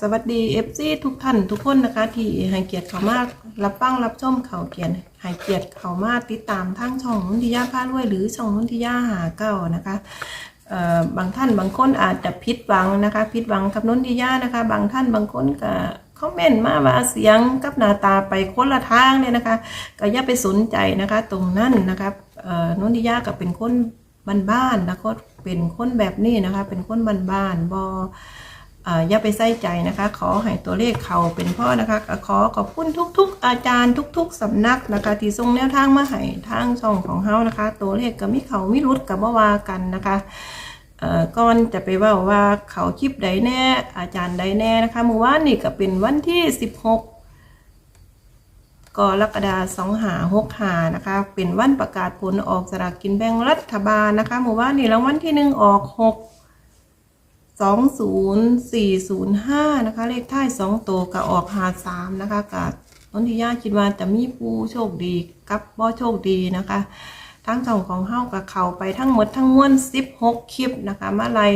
สวัสดีเอฟซีทุกท่านทุกคนนะคะ ที่ให้เกียรติเขามากรับฟังรับชมเขาเกียรติให้เกียรติเขามากติดตามทั้งช่องนุนทิยาพารวยหรือช่องนุนทิยาหาเก้านะคะเอ่อบางท่านบางคนอาจจะผิดหวังนะคะผิดหวังกับนุนทิยานะคะ บางท่านบางคนก็คอมเมนต์มาว่าเสียงกับหน้าตาไปคนละทางเนี่ยนะคะก็อย่าไปสนใจนะคะ ตรงนั้นนะคะเอ่อนุนทิยาก็เป็นคนบ้านๆแล้วก็เป็นคนแบบนี้นะคะ เป็นคนบ้านๆบอ อย่าไปใส่ใจนะคะ ขอให้ตัวเลขเขาเป็นพ่อนะคะ ขอขอบคุณทุก ๆ อาจารย์ทุก ๆสำนักนะคะที่ส่งแนวทางมาให้ทางช่องของเฮานะคะ ตัวเลขก็มีเขาไม่รุดกับว่าวากันนะคะก่อนจะไปว่าว่าเขาคลิปใดแน่ อาจารย์ใดแน่นะคะเมื่อวานนี่ก็เป็นวันที่ 16กรกฎาสองหาหกหานะคะ เป็นวันประกาศผลออกสลากกินแบ่งรัฐบาลนะคะเมื่อวานนี่รางวัลที่หนึ่งออกหก สองศูนย์สี่ศูนย์ห้านะคะ เลขท้ายสองตัวกับออกหาสามนะคะกับนนทิยาคิดว่าจะมีผู้โชคดีกับบ่โชคดีนะคะ ทั้งสองของเฮากับเขาไปทั้งหมดทั้งมวลสิบหกคลิปนะคะมาไล่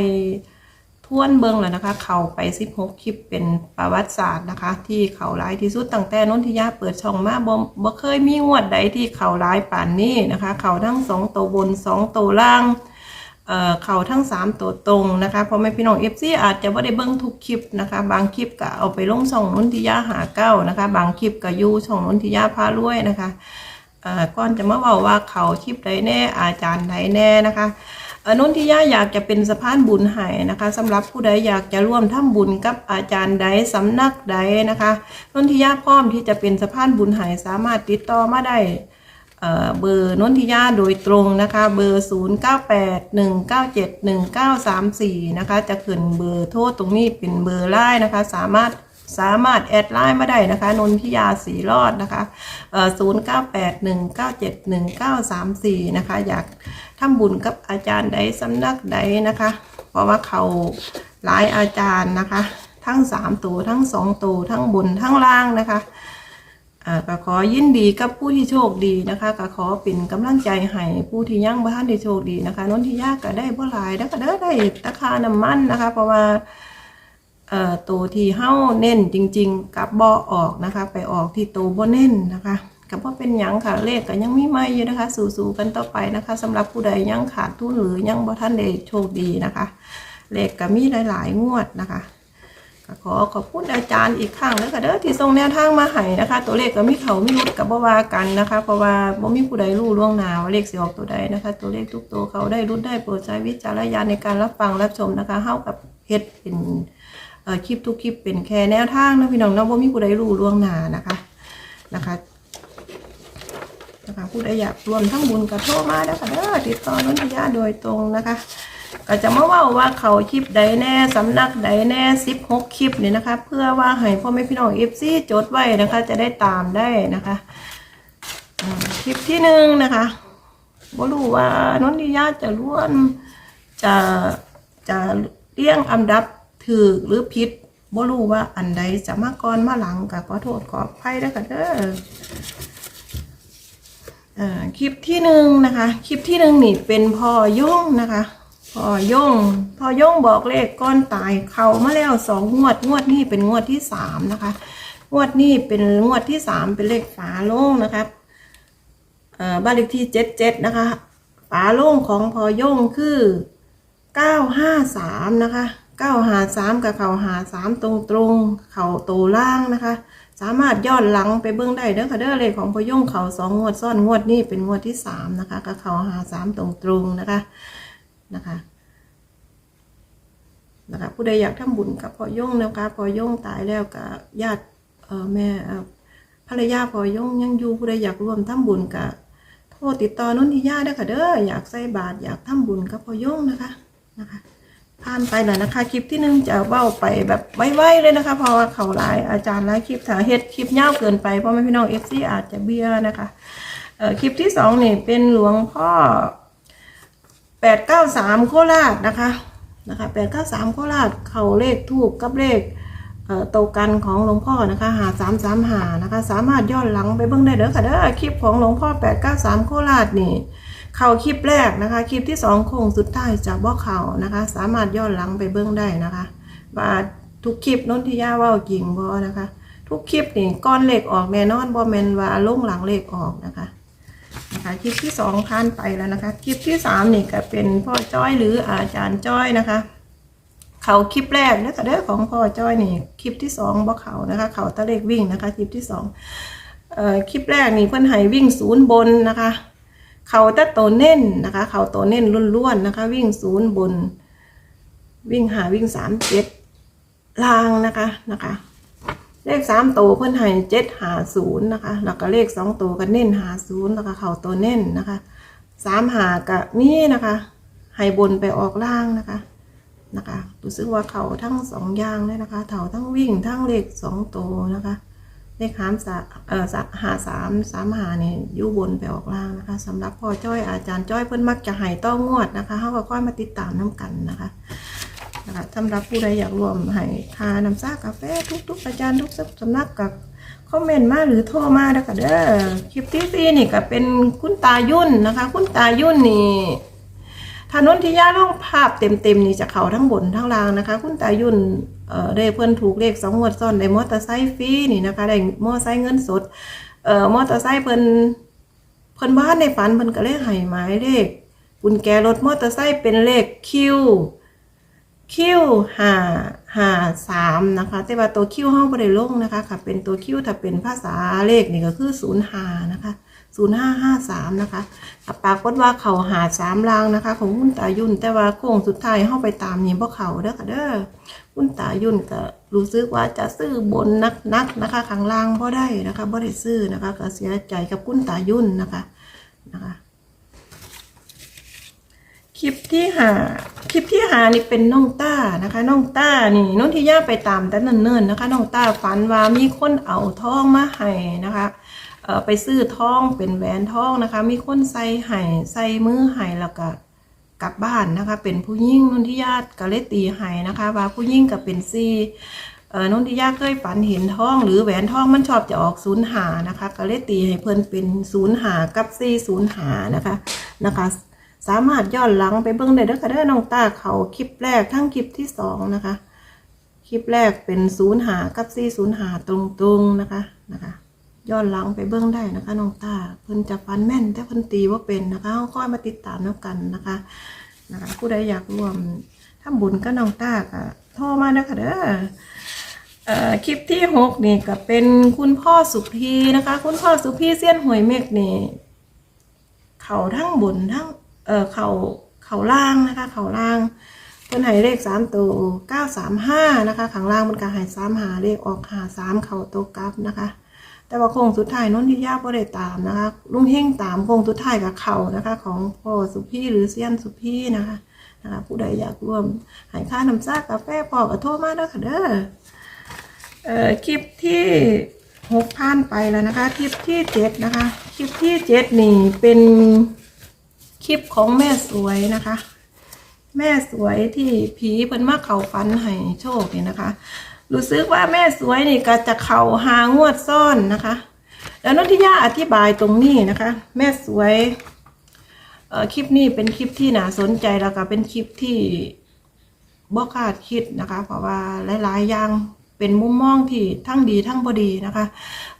ทวนเบิงแล้วนะคะ เขาไปสิบหกคลิปเป็นประวัติศาสตร์นะคะ ที่เขาร้ายที่สุดตั้งแต่นนทิยาเปิดช่องมาบ่บ่เคยมีงวดใดที่เขาร้ายป่านนี้นะคะ เขาทั้งสองตัวบนสองตัวล่าง เข่าทั้ง 3 ตัวตรงนะคะพราะไม่พี่น้องเอฟซีอาจจะไม่ได้เบิ้งทุกคลิปนะคะ บางคลิปก็เอาไปลงช่องนุนทิยาหาเก้านะคะ บางคลิปก็ยูช่องนุนทิยาพารวยนะคะก่อนจะมาบอกว่าเขาคลิปใดแน่อาจารย์ใดแน่นะคะเอ่อนนทิยาอยากจะเป็นสะพานบุญให้นะคะสำหรับผู้ใดอยากจะร่วมทำบุญกับอาจารย์ใดสำนักใดนะคะนนทิยาพร้อมที่จะเป็นสะพานบุญให้สามารถติดต่อมาได้ เบอร์นนทิยาโดยตรงนะคะ เบอร์ 0 9 8 1 9 7 1 9 3 4 นะคะ จะขึ้นเบอร์โทรตรงนี้เป็นเบอร์ไลน์นะคะ สามารถสามารถแอดไลน์มาได้นะคะ นนทิยาสีรอดนะคะเอ่อ0 9 8 1 9 7 1 9 3 4นะคะ อยากทำบุญกับอาจารย์ใดสำนักใดนะคะ เพราะว่าเขาหลายอาจารย์นะคะ ทั้ง3ตัวทั้ง2ตัวทั้งบนทั้งล่างนะคะ ก็ขอยินดีกับผู้ที่โชคดีนะคะก็ขอเป็นกำลังใจให้ผู้ที่ยั่งบ้านได้โชคดีนะคะนนที่ยากก็ได้บ่หลายแล้วก็ได้ได้ราคาน้ำมันนะคะ เพราะว่าเอ่อตัวที่เฮ้าเน้นจริง ๆ กับบ่ออกนะคะ ไปออกที่ตัวบ่เน้นนะคะก็บ่เป็นหยังค่ะเลขก็ยังมีไม่อยู่นะคะ สู้ๆกันต่อไปนะคะสำหรับผู้ใดยังขาดทุนหรือยังบ่ทันได้โชคดีนะคะเลขก็มีหลาย ๆ งวดนะคะ ขอขอบคุณอาจารย์อีกครั้งแล้วก็เด้อที่ส่งแนวทางมาให้นะคะ ตัวเลขก็มีเขามีรุดกับบ่ว่ากันนะคะ เพราะว่าบ่มีผู้ใดรู้ล่วงหน้าว่าเลขสิออกตัวใดนะคะ ตัวเลขทุกตัวเขาได้รุดได้โปรดใช้วิจารณญาณในการรับฟังรับชมนะคะเฮากับเฮ็ดเป็นเอ่อคลิปทุกคลิปเป็นแค่แนวทางนะพี่น้องเนาะบ่มีผู้ใดรู้ล่วงหน้านะคะนะคะนะคะผู้ใดอยากรวมทั้งบุญก็โทรมาแล้วค่ะเด้อติดต่อนนทิยาโดยตรงนะคะ ก็จะมาว่าว่าเขาคลิปใดแน่สำนักใดแน่สิบหกคลิปเนี่ยนะคะ เพื่อว่าให้พ่อแม่พี่น้องเอฟซีจดไว้นะคะ จะได้ตามได้นะคะคลิปที่หนึ่งนะคะบ่รู้ว่านนทิยาจะร่วมจะจะเลี้ยงอันดับถือหรือผิดบ่รู้ว่าอันใดจะมาก่อนมาหลังก็ขอโทษขออภัยด้วยกันเด้อคลิปที่หนึ่งนะคะ คลิปที่หนึ่งนี่เป็นพอย่งนะคะ พอย่งพอย่งบอกเลขก้อนตายเขามาแล้วสองงวดงวดนี้เป็นงวดที่สามนะคะ งวดนี้เป็นงวดที่สามเป็นเลขฝาโล่งนะครับบ้านเลขที่เจ็ดเจ็ดนะคะฝาโล่งของพอย่งคือเก้าห้าสามนะคะเก้าหาสามกับเขาหาสามตรงตรงเขาโตล่างนะคะ สามารถย้อนหลังไปเบื้องได้เด้อค่ะเด้อเลขของพอยงเขาสองงวดซ้อนงวดนี้เป็นงวดที่สามนะคะกับเขาหาสามตรงตรงนะคะ นะคะนะคะผู้ใดอยากทำบุญกับพอย่งนะคะพอย่งตายแล้วกับญาติเออแม่ภรรยาพอย่งยังอยู่ผู้ใดอยากร่วมทำบุญกับโทรติดต่อนนทิยาได้ค่ะเด้ออยากใส่บาตรอยากทำบุญกับพอย่งนะคะนะคะผ่านไปแล้วนะคะ คลิปที่หนึ่งจะเบ้าไปแบบไวๆเลยนะคะ เพราะว่าเขาหลายอาจารย์หลายคลิปถ้าเฮ็ดคลิปยาวเกินไปเพราะไม่พี่น้องเอฟซีอาจจะเบี้ยนะคะเอ่อคลิปที่สองนี่เป็นหลวงพ่อ แปดเก้าสามโคราชนะคะนะคะแปดเก้าสามโคราชเข่าเลขทูกกับเลขเอ่อโตวกันของหลวงพ่อนะคะหาสามสามหานะคะสามารถย้อนหลังไปเบิ่งได้เด้อค่ะเด้อคลิปของหลวงพ่อแปดเก้าสามโคราชนี่เข้าคลิปแรกนะคะคลิปที่สองโค้งสุดท้ายจากบ่อเข่านะคะ สามารถย้อนหลังไปเบื้องได้นะคะว่าทุกคลิปนนทิยาว่าจริงบ่นะคะ ทุกคลิปนี่ก้อนเหลขออกแน่นอนบ่แมนว่าลุ่งหลังเหลขออกนะคะ นะคะคลิปที่สองผ่านไปแล้วนะคะคลิปที่สามนี่ก็เป็นพ่อจ้อยหรืออาจารย์จ้อยนะคะ เขาคลิปแรกนะคะเด้อของพ่อจ้อยนี่คลิปที่สองบ่เขานะคะ เขาตะเลขวิ่งนะคะคลิปที่สองเอ่อคลิปแรกนี่เพิ่อนให้วิ่งศูนย์บนนะคะ เขาตะโตเน้นนะคะ เขาโตเน้นล้วนๆนะคะ วิ่งศูนย์บน วิ่งหาวิ่งสามเจ็ดลางนะคะนะคะ เลขสามตัวเพิ่นให้เจ็ดหาศูนย์นะคะ แล้วก็เลขสองตัวก็เน้นหาศูนย์แล้วก็เข่าตัวเน้นนะคะสามหากะนี่นะคะให้บนไปออกล่างนะคะนะคะรู้สึกว่าเขาทั้งสองอย่างเลยนะคะเถาทั้งวิ่งทั้งเลขสองตัวนะคะ เลขหามสาเอ่อสะหาสามสามหาเนี่ยยู่บนไปออกล่างนะคะสำหรับพ่อจ้อยอาจารย์จ้อยเพิ่นมักจะให้ต้องงวดนะคะเขาก็ค่อยมาติดตามน้กันนะคะ นะคะสำหรับผู้ใดอยากรวมให้ทาน้ำซ่ากาแฟทุก ๆ อาจารย์ทุกสำนักกับคอมเมนต์มาหรือโทรมาเด้อค่ะเด้อคลิปที่สี่นี่ก็เป็นคุณตายุ่นนะคะ คุณตายุ่นนี่ถนนที่ย่าล่องภาพเต็มๆนี่จะเขาทั้งบนทั้งล่างนะคะ คุณตายุ่นเอ่อได้เพื่อนถูกเลขสองงวดซ้อนได้มอเตอร์ไซค์ฟรีนี่นะคะได้มอเตอร์ไซค์เงินสดเอ่อมอเตอร์ไซค์เพิ่นเพิ่นบ้านในฝันเพิ่นก็เลยให้หมายเลขกุญแจรถมอเตอร์ไซค์เป็นเลขคิว คิวห้าห้าสามนะคะ แต่ว่าตัวคิวห้องบริลงนะคะค่ะเป็นตัวคิวถ้าเป็นภาษาเลขนี่ก็คือศูนย์ห้านะคะศูนย์ห้าห้าสามนะคะปรากฏว่าเขาหาสามลางนะคะ ของคุณตายุ่น แต่ว่าโค้งสุดท้ายเข้าไปตามนี่พวกเขาเด้อค่ะเด้อคุณตายุ่นก็รู้สึกว่าจะซื้อบนนักนักนะคะข้างล่างบ่ได้นะคะบ่ได้ซื้อนะคะก็เสียใจกับคุณตายุ่นนะคะนะคะ คลิปที่หา ลิปที่หานี่เป็นน้องต้านะคะ น้องต้านี่น้องที่ย่าไปตามแต่เนิ่นๆนะคะ น้องต้าฝันว่ามีคนเอาทองมาให้นะคะเอ่อไปซื้อทองเป็นแหวนทองนะคะ มีคนใส่ให้ใส่มือให้แล้วก็กลับบ้านนะคะ เป็นผู้ยิ่งนนทิยาก็เลยตีให้นะคะ ว่าผู้ยิ่งกับเป็นซีเอ่อนนทิยาเคยฝันเห็นทองหรือแหวนทองมันชอบจะออกศูนย์หานะคะ ก็เลยตีให้เพิ่นเป็นศูนย์หากับซีศูนย์หานะคะนะคะ สามารถย้อนหลังไปเบิ่งได้เด้อค่ะเด้อน้องตาเขาคลิปแรกทั้งคลิปที่สองนะคะ คลิปแรกเป็นศูนย์หากับสี่ศูนย์หาตรงๆนะคะนะคะย้อนหลังไปเบิ่งได้นะคะน้องตาเพิ่นจะฟันแม่น แต่เพิ่นตีว่าเป็นนะคะเราค่อยมาติดตามแล้วกันนะคะนะคะผู้ใดอยากร่วมทำบุญก็น้องตาก็โทรมาเด้อค่ะเด้อเอ่อคลิปที่หกนี่ก็เป็นคุณพ่อสุพีนะคะ คุณพ่อสุพีเสี้ยนหวยเมฆนี่เขาทั้งบนทั้ง เออเขาเขาล่างนะคะเขาล่างเพิ่นให้เลขสามตัวเก้าสามห้านะคะข้างล่างมันก็ให้สามหาเลขออกหาสามเขาตัวกลับนะคะ แต่ว่าโค้งสุดท้ายนนทิยาบ่ได้ตามนะคะลุงเฮงตามโค้งสุดท้ายกับเขานะคะ ของพ่อสุพี่หรือเซียนสุพี่นะคะนะคะผู้ใดอยากร่วมให้ค่าน้ำซากกาแฟพอก็โทรมาเด้อค่ะเด้อเอ่อคลิปที่หกพันไปแล้วนะคะ คลิปที่เจ็ดนะคะ คลิปที่เจ็ดนี่เป็น คลิปของแม่สวยนะคะ แม่สวยที่ผีเพิ่นมาเขาฟันให้โชคนี่นะคะ รู้สึกว่าแม่สวยนี่ก็จะเข่าหางวดซ่อนนะคะ แล้วนนทิยาอธิบายตรงนี้นะคะ แม่สวยเอ่อคลิปนี้เป็นคลิปที่น่าสนใจแล้วก็เป็นคลิปที่บ่คาดคิดนะคะ เพราะว่าหลายๆอย่าง เป็นมุมมองที่ทั้งดีทั้งบดีนะคะ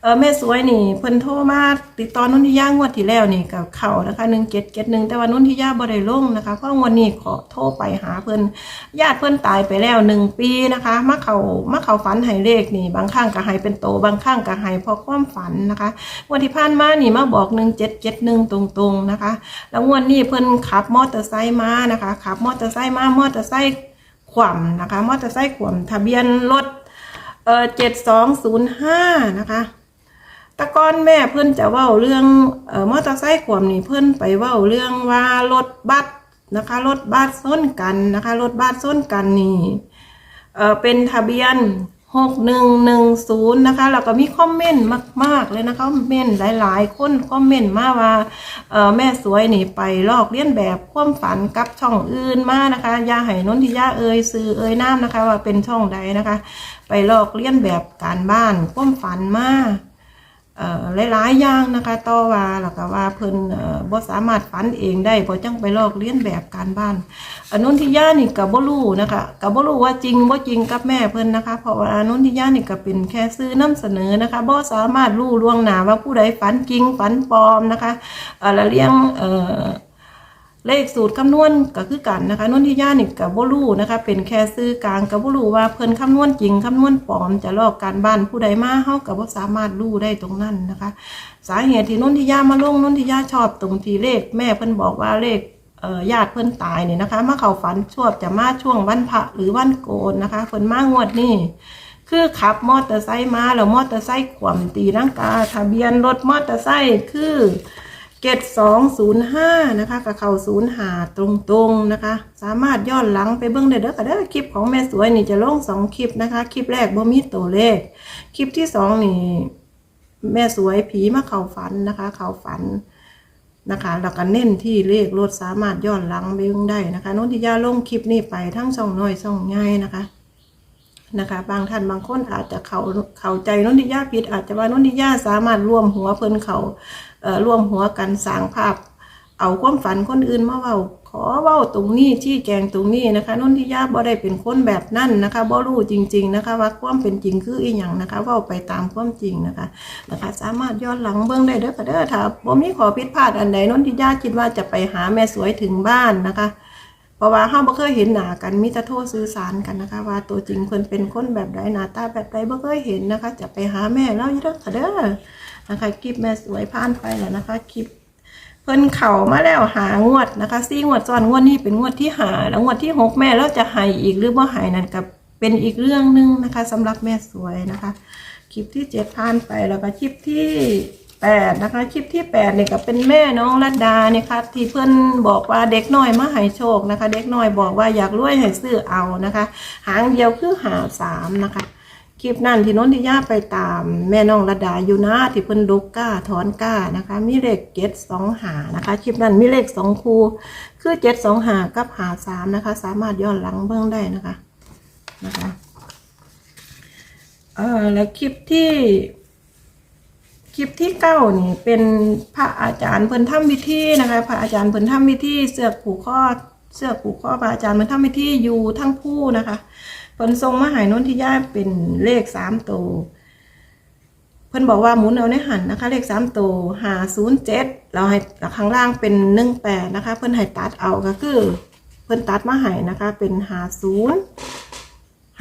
เออแม่สวยนี่เพิ่นโทรมาติดตอนนุ่นทิยางวดที่แล้วนี่กับเขานะคะหนึ่งเจ็ดเจ็ดหนึ่งแต่ว่านุ่นทิยาบ่ได้ลงนะคะเพราะงวันนี้ขอโทรไปหาเพิ่นญาติเพิ่นตายไปแล้วหนึ่งปีนะคะมาเขามาเขาฝันให้เลขนี่บางครั้งก็ให้เป็นโตบางครั้งก็ห้เพราะความฝันนะคะวันที่ผ่านมานี่มาบอกหนึ่งเจ็ดเจ็ดหนึ่งตรงๆนะคะ แล้วงวดนี้เพิ่นขับมอเตอร์ไซค์มานะคะขับมอเตอร์ไซค์มามอเตอร์ไซค์ขว่ำนะคะมอเตอร์ไซค์ขว่ำทะเบียนรถ เออเจ็ดสองศูนย์ห้านะคะตะก้อนแม่เพื่อนจะเว้าเรื่องเอ่อมอเตอร์ไซค์ขวมนี่เพื่อนไปเว้าเรื่องว่ารถบัสนะคะรถบัสส้นกันนะคะรถบัสส้นกันนี่เอ่อเป็นทะเบียน หกหนึ่งหนึ่งศูนย์นะคะแล้วก็มีคอมเมนต์มาก ๆ เลยนะคะคอมเมนต์หลาย ๆ คนคอมเมนต์มาว่าแม่สวยนี่ไปลอกเลียนแบบความฝันกับช่องอื่นมานะคะยาไห้นนทิยาเอ่ยซื้อเอ่ยน้ำนะคะ ว่าเป็นช่องใดนะคะ ไปลอกเลียนแบบการบ้านความฝันมา หลายๆอย่างนะคะต่อว่าแล้วก็ว่าเพิ่นเอ่อบ่สามารถฝันเองได้บ่จังไปลอกเลียนแบบการบ้านอนนทิยานี่กับ่รู้นะคะกับ่รู้ว่าจริงบ่จริงกับแม่เพิ่นนะคะ เพราะว่าอนนทิยานี่ก็เป็นแค่ซื้อนำเสนอนะคะบ่สามารถรู้ล่วงหน้าว่าผู้ใดฝันจริงฝันปลอมนะคะเอ่อแล้วเลี้ยงเอ่อ เลขสูตรคำนวณก็คือกันนะคะนนทิยานี่กับบ่รู้นะคะ เป็นแค่ซื้อกลางกับบ่รู้ว่าเพิ่นคำนวณจริงคำนวณปลอมจะลอกการบ้านผู้ใดมาเฮากับบ่าสามารถรู้ได้ตรงนั้นนะคะ สาเหตุที่นนทิยามาลงนนทิยาชอบตรงที่เลข แม่เพิ่นบอกว่าเลขญาติเพิ่นตายเนี่ยนะคะมาเข้าฝันช่วจะมาช่วงวันพระหรือวันโกนนะคะเพิ่นมางวดนี้คือขับมอเตอร์ไซค์มาแล้วมอเตอร์ไซค์ขวมตีร่างกาทะเบียนรถมอเตอร์ไซค์คือ เกตสองศูนย์ห้านะคะกับเข่าศูนย์หาตรงๆนะคะ สามารถย้อนหลังไปเบิ้องได้เด้อค่ะเด้อคลิปของแม่สวยนี่จะลงสองคลิปนะคะ คลิปแรกบ่มีตัวเลข คลิปที่สองนี่แม่สวยผีมาเข้าฝันนะคะ เข้าฝันนะคะแล้วก็เน้นที่เลขรถสามารถย้อนหลังไปเบิ่งได้นะคะโนนทิยาลงคลิปนี้ไปทั้งช่องน้อยช่องใหญ่นะคะ นะคะ บางท่านบางคนอาจจะเขาเข้าใจนนทิยาผิด อาจจะว่านนทิยาสามารถร่วมหัวเพิ่นเขาเอ่อร่วมหัวกันสร้างภาพ เอาความฝันคนอื่นมาเว้าขอเว้าตรงนี้ชี้แจงตรงนี้นะคะนนทิยาบ่ได้เป็นคนแบบนั้นนะคะบ่รู้จริง ๆนะคะ ว่าความเป็นจริงคืออีหยังนะคะเว้าไปตามความจริงนะคะนะคะ สามารถย้อนหลังเบิ่งได้เด้อค่ะเด้อถ้าบ่มีขอผิดพลาดอันใดนนทิยาคิดว่าจะไปหาแม่สวยถึงบ้านนะคะ เพราะว่าเฮาบ่เคยเห็นหน้ากันมีแต่โทรสื่อสารกันนะคะ ว่าตัวจริงเพิ่นเป็นคนแบบใดหน้าตาแบบใดบ่เคยเห็นนะคะ จะไปหาแม่เราอยู่เด้อค่ะเด้อนะคะคลิปแม่สวยผ่านไปแล้วนะคะคลิปเพิ่นเข่ามาแล้วหางวดนะคะซี่งวดซ้อนงวดนี้เป็นงวดที่หาแล้วงวดที่หกแม่แล้วจะให้อีกหรือบ่ให้นั่นกับเป็นอีกเรื่องหนึงนะคะสำหรับแม่สวยนะคะ คลิปที่เจ็ดผ่านไปแล้วก็คลิปที่ แปดนะคะคลิปที่แปดเนี่ยก็เป็นแม่น้องรัตดาเนี่ยค่ะที่เพื่อนบอกว่าเด็กน้อยมาให้โชคนะคะ เด็กน้อยบอกว่าอยากรวยให้ซื้อเอานะคะ หางเดียวคือหาสามนะคะคลิปนั้นที่น้นที่ย่าไปตามแม่น้องระดาอยู่นะที่เพิ่นดุกก้าถอนก้านะคะ มีเลขเจ็ดสองหานะคะคลิปนั้นมีเลขสองคูคือเจ็ดสองหากับหาสามนะคะ สามารถย้อนหลังเบื้องได้นะคะนะคะเออแล้วคลิปที่ คลิปที่เก้านี่เป็นพระอาจารย์เพิ่นทำพิธีนะคะ พระอาจารย์เพิ่นทำพิธีเสือกผูกข้อเสือกผูกข้อพระอาจารย์เพิ่นทำพิธีอยู่ทั้งผู้นะคะเพิ่นทรงมาหายนนทิยาเป็นเลขสามตัวเพิ่นบอกว่าหมุนเอาในหันนะคะ เลขสามตัวหาศูนย์เจ็ดเราให้ข้างล่างเป็นหนึ่งแปดนะคะ เพิ่นให้ตัดเอาก็คือ เพิ่นตัดมาให้นะคะ เป็นหาศูนย์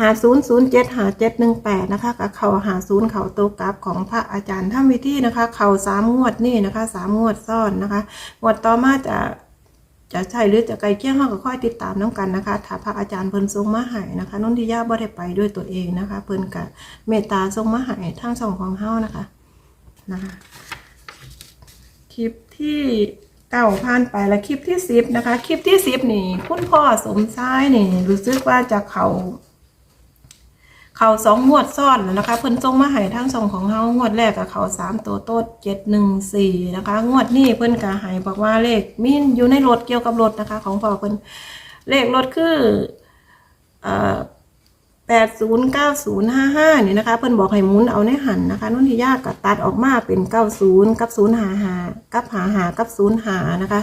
หาศูนย์ศูนย์เจ็ดหาเจ็ดหนึ่งแปดนะคะกับเขาหาศูนย์เขาโตกราฟของพระอาจารย์ท่าวิธีนะคะ เขาสามงวดนี่นะคะสามงวดซ่อนนะคะงวดต่อมาจะจะใช่หรือจะไกลเคี่ยงเขาก็ค่อยติดตามน้องกันนะคะถ้าพระอาจารย์เพิ่นทรงมาหายนะคะนนทิยาบ่ได้ไปด้วยตัวเองนะคะ เพิ่นกับเมตตาทรงมาหายทั้งสองของเฮานะคะนะคะ คลิปที่เก้าผ่านไปแล้วคลิปที่สิบนะคะ คลิปที่สิบนี่ คุณพ่อสมชายนี่ รู้สึกว่าจะเขา เขาสองงวดซ้อนนะคะเพิ่นจงมาให้ทั้งสองของเฮางวดแรกกับเขาสามตัวโต๊ดเจ็ดหนึ่งสี่นะคะ งวดนี้เพิ่นก็ให้บอกว่าเลขมีอยู่ในรถเกี่ยวกับรถนะคะ ของพ่อเพิ่นเลขรถคือเอ่อแปดศูนย์เก้าศูนย์ห้าห้านี่นะคะ เพิ่นบอกให้มุนเอาในหันนะคะนุ่นที่ยากกับตัดออกมาเป็นเก้าศูนย์กับศูนย์หาหากับหาหากับศูนย์หานะคะ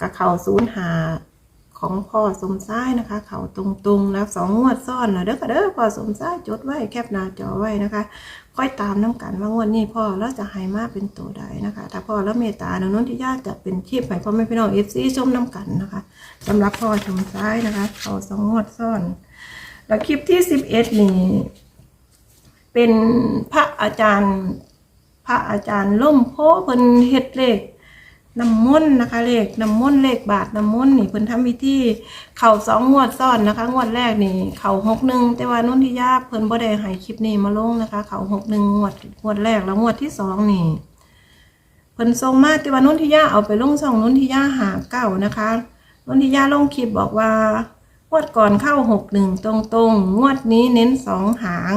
กับเขาศูนย์หา ของพ่อสมซ้ายนะคะ เขาตรงๆนะสองงวดซ้อนนะเด้อค่ะเด้อพ่อสมซ้ายจดไว้แคปหน้าจอไว้นะคะ ค่อยตามน้ำกันว่างวดนี้พ่อแล้วจะให้มากเป็นตัวใดนะคะ ถ้าพ่อแล้วเมตตาดังนั้นที่ญาติจะเป็นชีพให้พ่อแม่พี่น้องเอฟซีชมน้ำกันนะคะสำหรับพ่อสมซ้ายนะคะ เขาสองงวดซ้อน แล้วคลิปที่สิบเอ็ดนี่เป็นพระอาจารย์ พระอาจารย์ล่มโพเพิ่นเฮ็ดเลข น้ำมนต์นะคะ เลขน้ำมนต์เลขบาทน้ำมนต์นี่เพิ่นทำพิธีเข่าสองงวดซ้อนนะคะงวดแรกนี่เข่าหกหนึ่งแต่ว่านุ่นที่ยาเพิ่นบ่ได้ให้คลิปนี้มาลงนะคะ เข่าหกหนึ่งงวดงวดแรกแล้วงวดที่สองนี่เพิ่นทรงมาแต่ว่านุ่นที่ยาเอาไปลงช่องนุ่นที่ยาหาเก้านะคะนุ่นที่ยาลงคลิปบอกว่างวดก่อนเข้าหกหนึ่งตรงๆงวดนี้เน้นสองหาง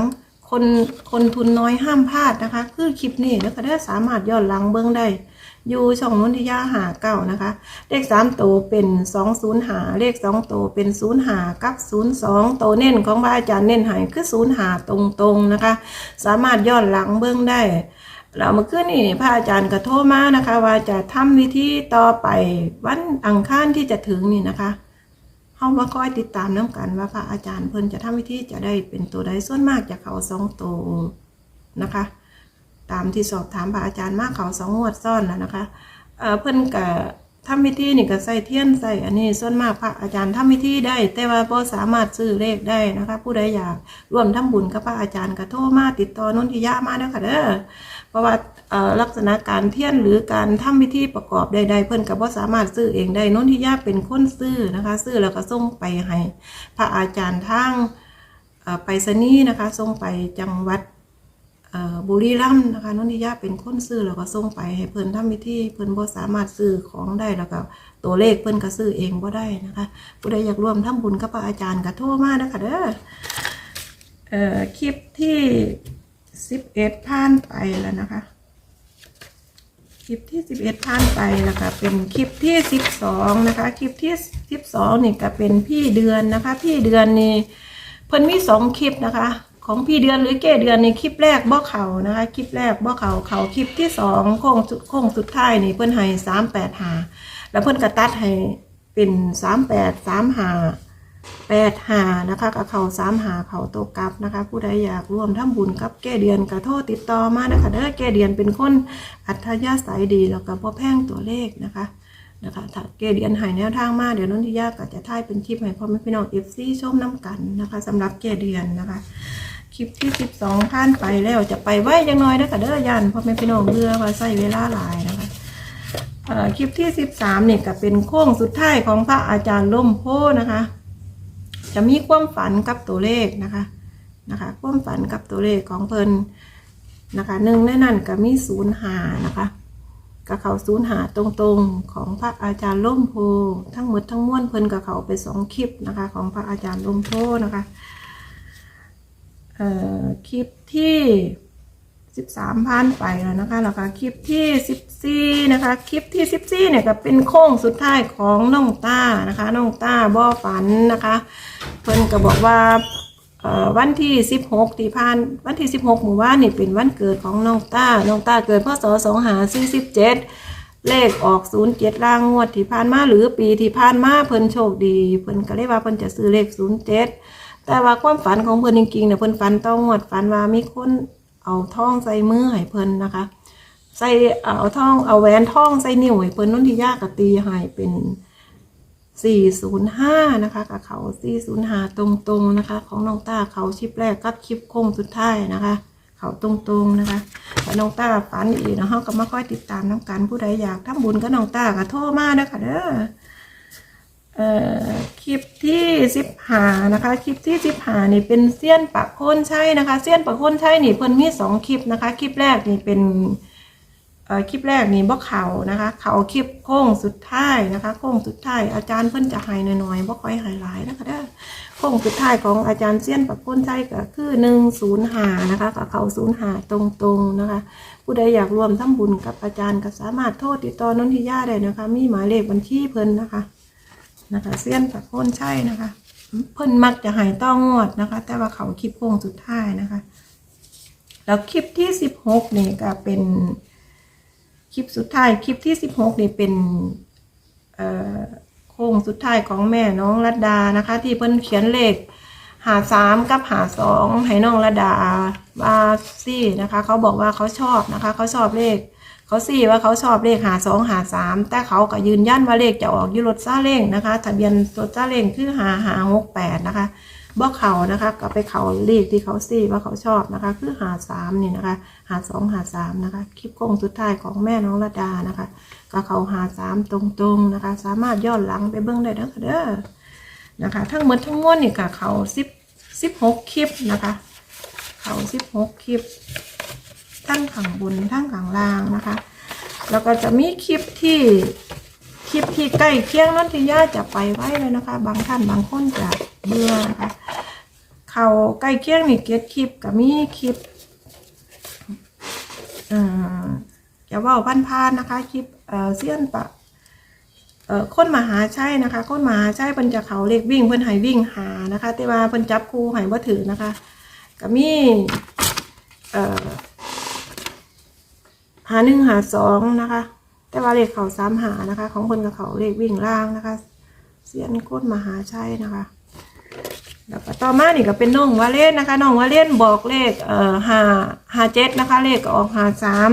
คนคนทุนน้อยห้ามพลาดนะคะ คือคลิปนี้แล้วก็ได้สามารถย้อนหลังเบื้องได้ อยู่ช่องนุนทิยาหาเก้านะคะ เลขสามตัวเป็นสองศูนย์หาเลขสองตัวเป็นศูนย์หากับศูนย์สองตัวเน้นของพระอาจารย์เน้นหายคือศูนย์หาตรงๆนะคะ สามารถย้อนหลังเบื้องได้เราเมื่อคืนนี่พระอาจารย์ก็โทมานะคะ ว่าจะทำวิธีต่อไปวันอังคารที่จะถึงนี่นะคะเฮามาคอยติดตามน้ำกันว่าพระอาจารย์เพิ่นจะทำวิธีจะได้เป็นตัวใดส่วนมากจะเขาสองตัวนะคะ ตามที่สอบถามพระอาจารย์มากเขาสองงวดซ้อนแล้วนะคะเอ่อเพิ่นก็ทำพิธีนี่ก็ใส่เทียนใส่อันนี้ส่วนมากพระอาจารย์ทำพิธีได้ แต่ว่าบ่สามารถซื้อเลขได้นะคะ ผู้ใดอยากร่วมทำบุญกับพระอาจารย์ก็โทรมาติดต่อนุนทิยามาเด้อค่ะเด้อเพราะว่าลักษณะการเทียนหรือการทำพิธีประกอบใดๆเพิ่นก็บ่สามารถซื้อเองได้นุนทิยาเป็นคนซื้อนะคะ ซื้อแล้วก็ส่งไปให้พระอาจารย์ทางไปรษณีนะคะส่งไปจังหวัด บุรีรัมย์นะคะนนทิยาเป็นคนซื้อแล้วก็ส่งไปให้เพิ่นทำพิธีเพิ่นบ่สามารถซื้อของได้แล้วก็ตัวเลขเพิ่นก็ซื้อเองบ่ได้นะคะผู้ใดอยากร่วมทำบุญกับพระอาจารย์ก็โทรมาเด้อค่ะเด้อเอ่อคลิปที่11ผ่านไปแล้วนะคะ คลิปที่11ผ่านไปแล้วก็เป็นคลิปที่12นะคะคลิปที่12นี่ก็เป็นพี่เดือนนะคะ พี่เดือนนี่เพิ่นมีสองคลิปนะคะ ของพี่เดือนหรือเก้เดือนในคลิปแรกบ่เขานะคะ คลิปแรกบ่เขาเขาคลิปที่สองโค้งสุดโค้งสุดท้ายนี่เพิ่นให้สามแปดหาแล้วเพิ่นก็ตัดให้เป็นสามแปดสามหาแปดหานะคะกับเขาสามหาเขาตกกลับนะคะ ผู้ใดอยากร่วมทำบุญกับแก้เดือนก็โทรติดต่อมานะคะเด้อแก้เดือนเป็นคนอัธยาศัยดีแล้วก็บ่แพ่งตัวเลขนะคะนะคะถ้าเกเดียนหายแนวทางมาเดี๋ยวนนทิยาก็จะถ่ายเป็นคลิปให้พ่อแม่พี่น้องเอฟซีชมน้ำกันนะคะสำหรับเกเดียนนะคะ คลิปที่สิบสองผ่านไปแล้วจะไปไว้ยังน้อยนะคะเด้อยันพ่อแม่พี่น้องเบื่อว่าใส่เวลาหลายนะคะคลิปที่สิบสามเนี่ยก็เป็นโค้งสุดท้ายของพระอาจารย์ล่มโพนะคะ จะมีความฝันกับตัวเลขนะคะนะคะความฝันกับตัวเลขของเพิ่นนะคะหนึ่งในนั้นก็มีศูนย์หานะคะกับเขาศูนย์หาตรงๆของพระอาจารย์ล่มโพทั้งหมดทั้งมวลเพิ่นกับเขาไปสองคลิปนะคะ ของพระอาจารย์ล่มโพนะคะ คลิปที่สิบสามพันไปแล้วนะคะแล้วก็คลิปที่สิบสี่นะคะ คลิปที่สิบสี่เนี่ยก็เป็นโค้งสุดท้ายของน้องต้านะคะน้องต้าบ่อฝันนะคะ เพิ่นก็บอกว่าวันที่ 16ที่ผ่านวันที่ 16หมู่บ้านนี่เป็นวันเกิดของน้องต้าน้องต้าเกิดพศ2547 เลขออก 07ล่างงวดที่ผ่านมาหรือปีที่ผ่านมาเพิ่นโชคดี เพิ่นก็เลยว่าเพิ่นจะซื้อเลข 07 แต่ว่าความฝันของเพิ่นจริงๆเนี่ยเพิ่นฝันต้องงวดฝันว่ามีคนเอาทองใส่มือให้เพิ่นนะคะ ใส่เอาทองเอาแหวนทองใส่นิ้วให้เพิ่นนุ่นที่ยากกตีให้เป็น405นะคะกับเขา405ตรงๆนะคะ ของน้องต้าเขาชิปแรกกับคลิปโค้งสุดท้ายนะคะ เขาตรงๆนะคะแต่น้องต้าฝันอีกนะฮะก็มาค่อยติดตามน้ำกันผู้ใดอยากทำบุญก็น้องต้าก็โทรมานะคะเด้อ เอ่อคลิปที่สิบหานะคะคลิปที่สิบหานี่เป็นเสี้ยนปะโคนใช่นะคะเสี้ยนปะโคนใช่นี่เพิ่นมีสองคลิปนะคะคลิปแรกนี่เป็นเอ่อคลิปแรกนี่บ่เขานะคะเขาคลิปโค้งสุดท้ายนะคะโค้งสุดท้ายอาจารย์เพิ่นจะให้น้อยๆบ่ค่อยให้หลายนะคะเด้อโค้งสุดท้ายของอาจารย์เซียนปักพ้นใจก็คือ105นย์หานะคะกับเขา05ตรงๆนะคะ ผู้ใดอยากร่วมทำบุญกับอาจารย์ก็สามารถโทรติดต่อนนทิยาได้นะคะ มีหมายเลขบัญชีเพิ่นนะคะ นะคะเซียนปักพ้นใช่นะคะ เพิ่นมักจะให้ต้องงวดนะคะ แต่ว่าเขาคลิปโค้งสุดท้ายนะคะ แล้วคลิปที่16นี่ก็เป็นคลิปสุดท้ายคลิปที่16นี่เป็นเอ่อโค้งสุดท้ายของแม่น้องรัดดานะคะ ที่เพิ่นเขียนเลขหาสามกับหาสองให้น้องรัดดาบาซี่นะคะ เขาบอกว่าเขาชอบนะคะ เขาชอบเลข เขาซี่ว่าเขาชอบเลขหาสองหาสามแต่เขาก็ยืนยันว่าเลขจะออกยุรถซาเล้งนะคะ ทะเบียนรถซาเล้งคือหาหาหกแปดนะคะบ่เขานะคะก็ไปเขาเลขที่เขาซี่ว่าเขาชอบนะคะ คือหาสามนี่นะคะ หาสองหาสามนะคะ คลิปโค้งสุดท้ายของแม่น้องระดานะคะ ก็เขาหาสามตรงๆนะคะ สามารถย้อนหลังไปเบื้องได้เด้อค่ะเด้อนะคะ ทั้งหมดทั้งมวลนี่ค่ะเขาสิบสิบหกคลิปนะคะ เขาสิบหกคลิป ทั้งขังบนทั้งขังล่างนะคะ แล้วก็จะมีคลิปที่คลิปที่ใกล้เคียงนั้นที่ย่าจะไปไว้เลยนะคะ บางท่านบางคนจะเบื่อนะคะเขาใกล้เคียงนี่เก็ตคลิปกับมีคลิปเอ่ออย่าว่าพันพานนะคะ คลิปเอ่อเสี้ยนปะเอ่อคนมหาใชัยนะคะคนมหาใชัยเพิ่นจะเขาเลขวิ่งเพิ่นให้วิ่งหานะคะ แต่ว่าเพิ่นจับคู่ให้บ่ถือนะคะก็มี เอ่อาหนึ่งหาสองนะคะ แต่ว่าเลขเขาสามหานะคะ ของคนกับเขาเลขวิ่งล่างนะคะ เสียนโคตรมหาชัยนะคะแล้วก็ต่อมานี่ก็เป็นน้องวาเล่นนะคะน้องวาเล่นบอกเลขเอ่อหาหาเจ็ดนะคะ เลขออกหาสาม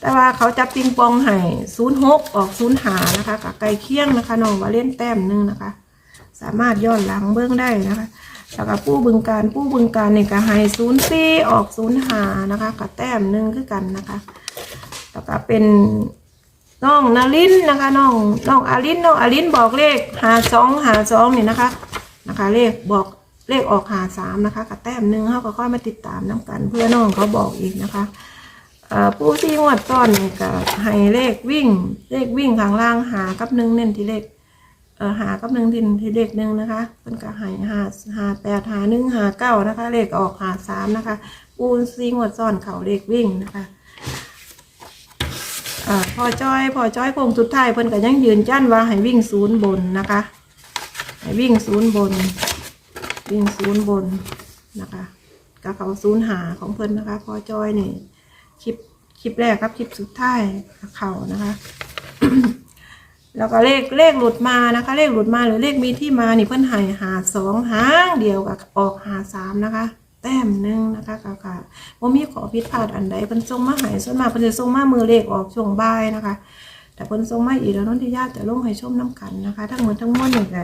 แต่ว่าเขาจับปิงปองให้ศูนย์หกออกศูนย์หานะคะกับไก่เคียงนะคะน้องวาเล่นแต้มหนึ่งนะคะ สามารถย้อนหลังเบื้องได้นะคะ แล้วก็ผู้บึงการผู้บึงการนี่ก็ให้ศูนย์สี่ออกศูนย์หานะคะกับแต้มหนึ่งคือกันนะคะ แล้วก็เป็นน้องนารินนะคะน้องน้องอารินน้องอารินบอกเลขหาสองหาสองนี่นะคะนะคะ เลขบอกเลขออกหาสามนะคะกับแต้มหนึ่งเขาก็ค่อยมาติดตามน้ำกัน เพื่อน้องเขาบอกอีกนะคะผู้ที่งวดต้อนนี่ก็ให้เลขวิ่ง เลขวิ่งข้างล่างหากับหนึ่งเน้นที่เลข เออหากับหนึ่งที่ที่เลขหนึ่งนะคะเป็นก็ใหายหาหาแปดหาหนึ่งหาเก้านะคะเลขออกหาสามนะคะปูนซีงวดซ่อนเขาเลขวิ่งนะคะอ่าพอจ้อยพอจ้อยคงสุดท้ายเพิ่นก็ยังยืนยันว่าให้วิ่งศูนย์บนนะคะให้วิ่งศูนย์บน วิ่งศูนย์บนนะคะกับเขาศูนย์หาของเพิ่นนะคะพอจ้อยนี่คลิปคลิปแรกครับคลิปสุดท้ายเขานะคะ แล้วก็เลขเลขหลุดมานะคะ เลขหลุดมาหรือเลขมีที่มานี่เพิ่อนหายหาสองหางเดียวกับออกหาสามนะคะ แต้มหนึ่งนะคะค่ะค่ะว่ามีขอผิดพลาดอันใดเพิ่นส่งมาหายส่วนมากเพิ่นจะส่งมามือเลขออกช่วงบ่ายนะคะ แต่เพิ่นส่งมาอีกแล้วนนทิยาจะลงให้ชมน้ำกันนะคะ ทั้งหมดทั้งมวลนี่ก็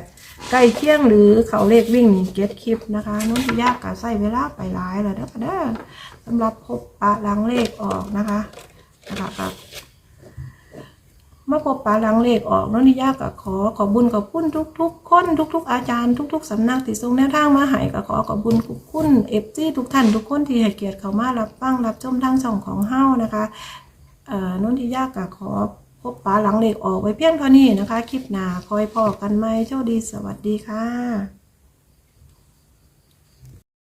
ใกล้เคียงหรือเขาเลขวิ่งนี่เก็ตคลิปนะคะนนทิยาก็ใส่เวลาไปหลายแล้วเด้อค่ะเด้อสำหรับพบปะหลังเลขออกนะคะนะคะกับ มื่อพบปาหลังเลขออกน้องนิยาก็ขอขอบุญขอบคุณทุก ๆ คนทุก ๆ อาจารย์ทุก ๆสำนักที่ทรงแนวทางมาให้ก็ขอขอบคุณขอบคุณเอฟซีทุกท่านทุกคนที่ให้เกียรติเขามารับฟังรับชมทางช่องของเฮานะคะเอ่อนนิยาก็ขอพบปาหลังเลขออกไว้เพียงเท่านี้นะคะ คลิปหน้าคอยพอกันไหมโชคดีสวัสดีค่ะ